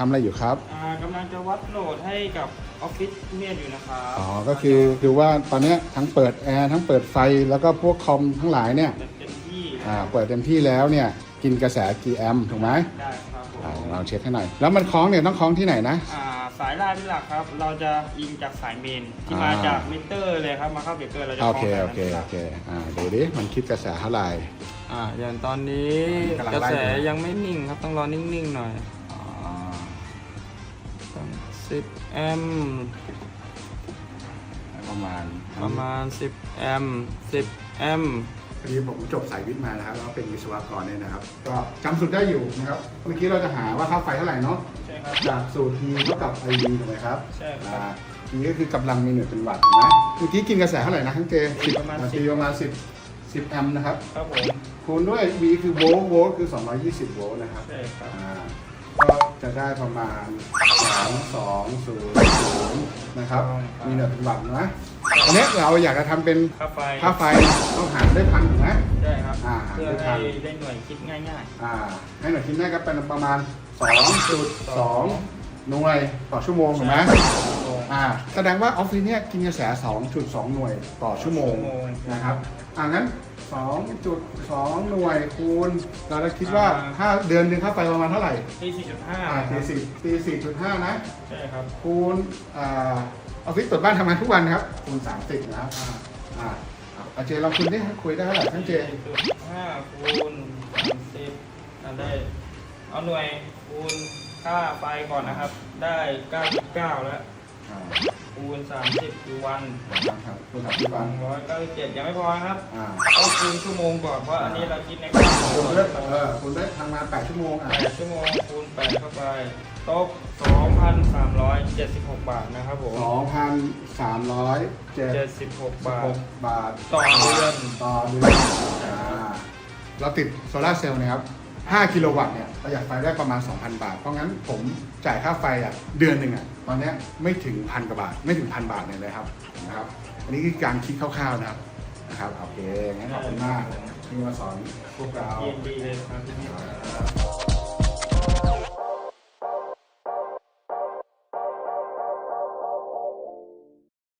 ทำอะไรอยู่ครับ อ่ากำลังจะวัดโหลดให้กับออฟฟิศเมียอยู่นะครับอ๋อ ก็คือคือว่าตอนเนี้ยทั้งเปิดแอร์ทั้งเปิดไฟแล้วก็พวกคอมทั้งหลายเนี่ยเต็มที่อ่าเปิดเต็มที่แล้วเนี่ยกินกระแสกี่แอมป์ถูกไหมได้ครับผมอ่าเราเช็คให้หน่อย แล้วมันคล้องเนี่ยต้องคล้องที่ไหนนะ อ่าสายลายเป็นหลักครับ เราจะยิงจากสายเมนที่อ่ามมาจากมิเตอร์เลยครับมาเข้าเบรกเกอร์เราจะโอเคล้โองเคสายนั้นโอเคอ่าดูดิมันคิดกระแสเท่าไหร่ อ่าอย่างตอนนี้กำลังกระไล่แสอยู่ ยังไม่นิ่งครับต้องรอนิ่งๆหน่อย อ๋อต้อง10แอมป์ประมาณประมาณ10แอมป์10แอมป์พอดีผมจบสายวิทย์มานะครับแล้วเป็นวิศวกรเนี่ยนะครับ ก็จำสูตรได้อยู่นะครับ เมื่อกี้เราจะหาว่าค่าไฟเท่าไหร่เนาะใช่ครับจากสูตร T เท่ากับ I D ถูกไหมครับใช่ครับอ่า T ก็คือกำลังมีหน่วยเป็นวัตต์ถูกไหมเมื่อกี้กินกระแสเท่าไหร่นะทั้งเจสิบประมาณนา10ทีประมาณ10 10แอมป์นะครับครับผมคูณด้วย V คือโวลต์โวลต์คือ 220 โวลต์นะครับใช่ครับอ่า ก็จะได้ประมาณ 3200นะครับ มีหน่วยเป็นวัตต์นะอันเนี้ยเราอยากจะทำเป็นค่าไฟค่าไฟต้องหารด้วยพันถูกไหมใช่ครับ อ่าเพื่อได้ทัให้นได้หน่วยคิดง่ายอ่า ให้หน่วยคิดได้ก็เป็นประมาณ 2.2 หน่วยต่อชั่วโมงๆถูกไหมโมงอ่า แสดงว่าออฟฟิศเนี่ยกินกระแส 2.2 หน่วยต่อชั่วโมงชั่วโมงนะครับ อ่างั้น 2.2 หน่วยคูณเราจะคิดว่าอ่าถ้าเดือนหนึงค่าไฟประมาณเท่าไหร่ที่อ่า4.5ตีสี่ตีสี่จุดห้านะ ใช่ครับ คูณอ่าออฟฟิศเปิดบ้านทำงานทุกวันครับ คูณ 30 นะครับอ่าอ่าอาเจลองคุณได้คุยได้เท่าไหร่ท่านเจ4.5คูณ30อันได้ เอาหน่วยคูณค่าไฟก่อนนะครับ ได้99แล้ว อ่าคูณ30คือวันครับคูณ30วัน297ยังไม่พอนะครับอ่าต้องคูณชั่วโมงก่อนเพราะอันนี้เราคิดในค่าของคุณได้เออคุณได้ทำงาน8ชั่วโมงอะ8ชั่วโมงคูณ8เข้าไปตก2,376บาทนะครับผม2,376 76บาทบาทต่อเดือน ต่อเดือนอ่าเราติดโซลาร์เซลล์นะครับ 5 กิโลวัตต์เนี่ยประหยัดไฟได้ประมาณ 2,000 บาท เพราะงั้นผมจ่ายค่าไฟอะเดือนหนึ่งอะตอนนี้ไม่ถึงพันกว่าบาทไม่ถึงพันบาทเนี่ยเลยครับนะครับ อันนี้คือการคิดคร่าวๆนะครับนะครับโอเคงั้นขอบคุณมากที่มาสอนพวกเรายินดีเลยครับ